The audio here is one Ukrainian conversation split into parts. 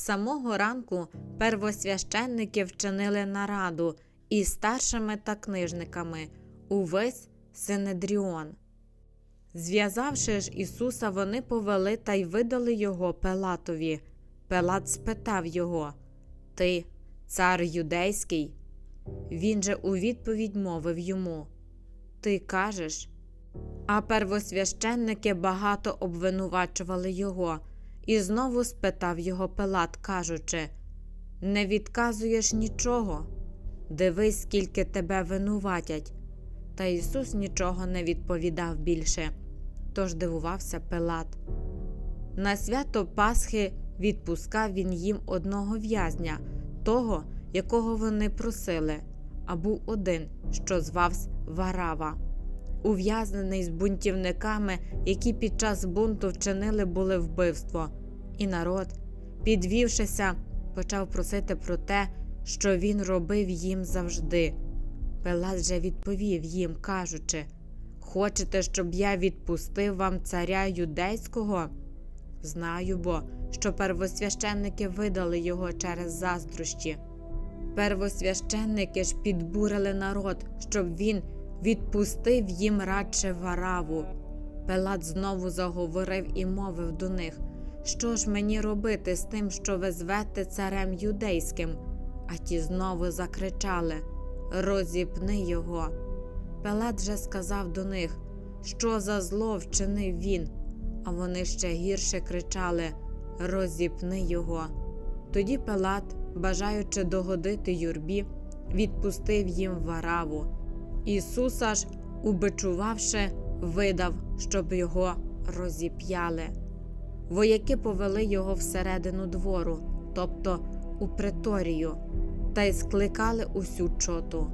самого ранку первосвященники вчинили нараду із старшими та книжниками увесь Синедріон. Зв'язавши ж Ісуса, вони повели та й видали його Пилатові. Пилат спитав його Ти, цар юдейський? Він же у відповідь мовив йому Ти кажеш. А первосвященники багато обвинувачували його, і знову спитав його Пилат, кажучи Не відказуєш нічого. Дивись, скільки тебе винуватять. Та Ісус нічого не відповідав більше, тож дивувався Пилат. На свято Пасхи відпускав він їм одного в'язня, того, якого вони просили, а був один, що звався Варава. Ув'язнений з бунтівниками, які під час бунту вчинили були вбивство, і народ, підвівшися, почав просити про те, що він робив їм завжди. Пилат же відповів їм, кажучи Хочете, щоб я відпустив вам царя юдейського? Знаю бо, що первосвященники видали його через заздрощі. Первосвященники ж підбурили народ, щоб він відпустив їм радше вараву. Пилат знову заговорив і мовив до них Що ж мені робити з тим, що ви звете царем юдейським? А ті знову закричали Розіпни його. Пилат же сказав до них, що за зло вчинив він, а вони ще гірше кричали Розіпни його. Тоді Пилат, бажаючи догодити юрбі, відпустив їм вараву. Ісуса ж, убичувавши, видав, щоб його розіп'яли. Вояки повели його всередину двору, тобто у преторію, та й скликали усю чоту.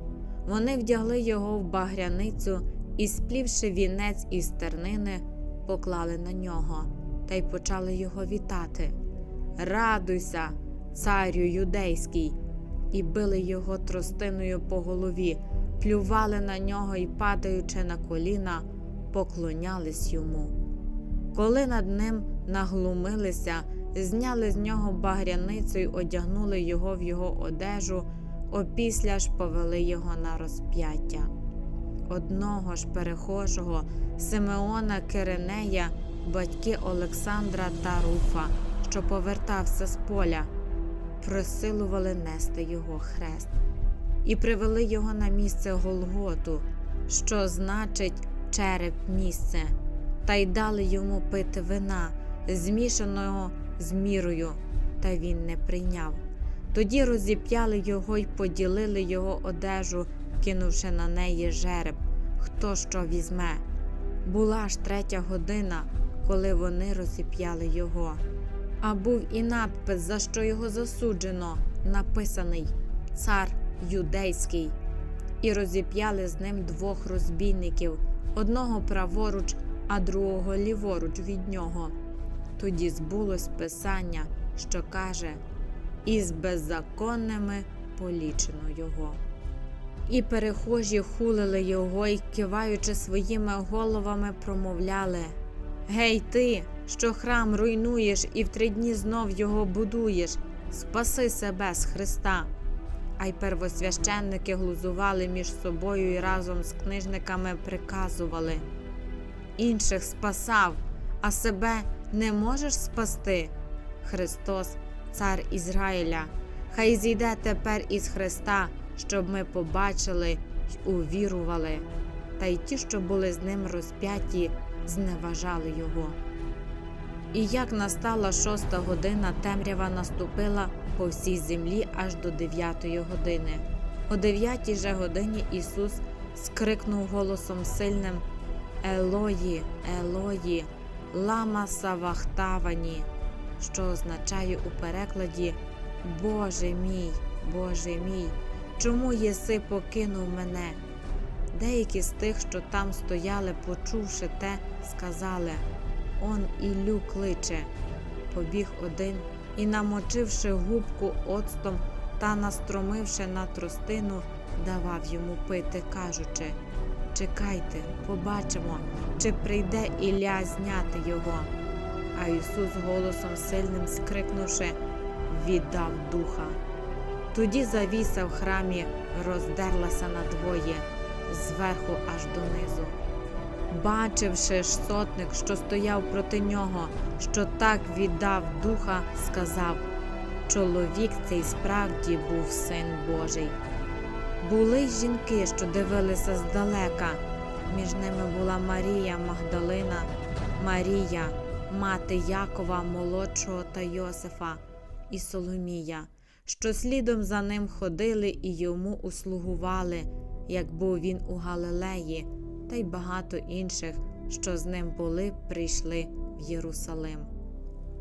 Вони вдягли його в багряницю і, сплівши вінець із тернини, поклали на нього та й почали його вітати. Радуйся, царю юдейський! І били його тростиною по голові, плювали на нього і, падаючи на коліна, поклонялись йому. Коли над ним наглумилися, зняли з нього багряницю й одягнули його в його одежу, опісля ж повели його на розп'яття. Одного ж перехожого Симеона Киринея, батьки Олександра та Руфа, що повертався з поля, присилували нести його хрест, і привели його на місце Голготу, що значить череп місце, та й дали йому пити вина, змішаного з мірою, та він не прийняв. Тоді розіп'яли його й поділили його одежу, кинувши на неї жереб, хто що візьме. Була ж третя година, коли вони розіп'яли його. А був і надпис, за що його засуджено, написаний Цар Юдейський. І розіп'яли з ним двох розбійників, одного праворуч, а другого ліворуч від нього. Тоді збулось писання, що каже і з беззаконними полічено його. І перехожі хулили його і, киваючи своїми головами, промовляли Гей, ти, що храм руйнуєш і в три дні знов його будуєш, спаси себе з Христа. А й первосвященники глузували між собою і разом з книжниками приказували інших спасав, а себе не можеш спасти. Христос цар Ізраїля, хай зійде тепер із Христа, щоб ми побачили й увірували, та й ті, що були з ним розп'яті, зневажали його. І як настала шоста година, темрява наступила по всій землі аж до дев'ятої години. О дев'ятій же годині Ісус скрикнув голосом сильним Елої, Елої, лама савахтавані що означає у перекладі Боже мій, Боже мій, чому єси покинув мене? Деякі з тих, що там стояли, почувши те, сказали Он Іллю кличе. Побіг один і, намочивши губку оцтом та настромивши на тростину, давав йому пити, кажучи Чекайте, побачимо, чи прийде Ілля зняти його. А Ісус голосом сильним скрикнувши віддав духа. Тоді завіса в храмі роздерлася надвоє, зверху аж донизу. Бачивши сотник, що стояв проти нього, що так віддав духа, сказав чоловік цей справді був син Божий. Були й жінки, що дивилися здалека. Між ними була Марія Магдалина, Марія, мати Якова молодшого та Йосифа і Соломія, що слідом за ним ходили і йому услугували, як був він у Галилеї, та й багато інших, що з ним були, прийшли в Єрусалим.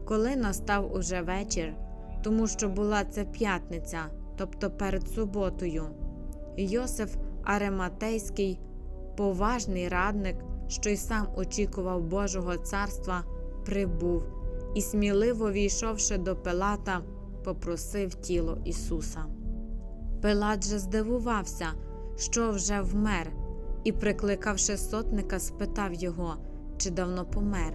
Коли настав уже вечір, тому що була це п'ятниця, тобто перед суботою, Йосиф Арематейський, поважний радник, що й сам очікував Божого царства, прибув і, сміливо війшовши до Пилата, попросив тіло Ісуса. Пилат же здивувався, що вже вмер, і, прикликавши сотника, спитав його, чи давно помер.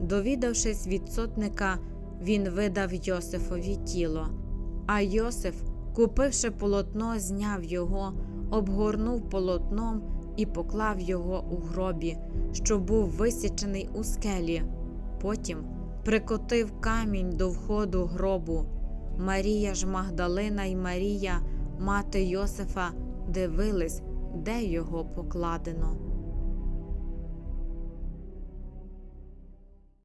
Довідавшись від сотника, він видав Йосифові тіло, а Йосиф, купивши полотно, зняв його, обгорнув полотном і поклав його у гробі, що був висічений у скелі. Потім прикотив камінь до входу гробу. Марія ж Магдалина й Марія, мати Йосифа, дивились, де його покладено.